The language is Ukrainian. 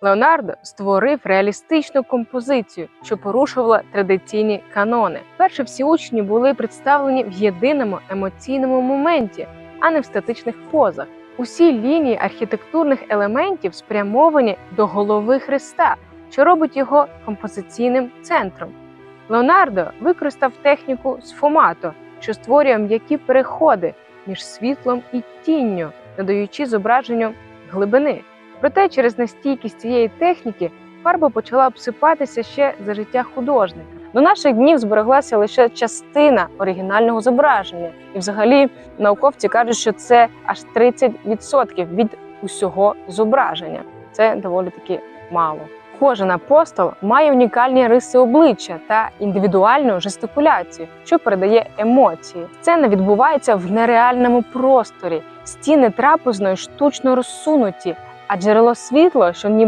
Леонардо створив реалістичну композицію, що порушувала традиційні канони. Перше всі учні були представлені в єдиному емоційному моменті, а не в статичних позах. Усі лінії архітектурних елементів спрямовані до голови Христа, що робить його композиційним центром. Леонардо використав техніку сфомато, що створює м'які переходи між світлом і тінню, надаючи зображенню глибини. Проте через нестійкість цієї техніки фарба почала обсипатися ще за життя художника. До наших днів збереглася лише частина оригінального зображення, і взагалі науковці кажуть, що це аж 30% від усього зображення. Це доволі таки мало. Кожен апостол має унікальні риси обличчя та індивідуальну жестикуляцію, що передає емоції. Сцена відбувається в нереальному просторі. Стіни трапезної штучно розсунуті, а джерело світло, що ніби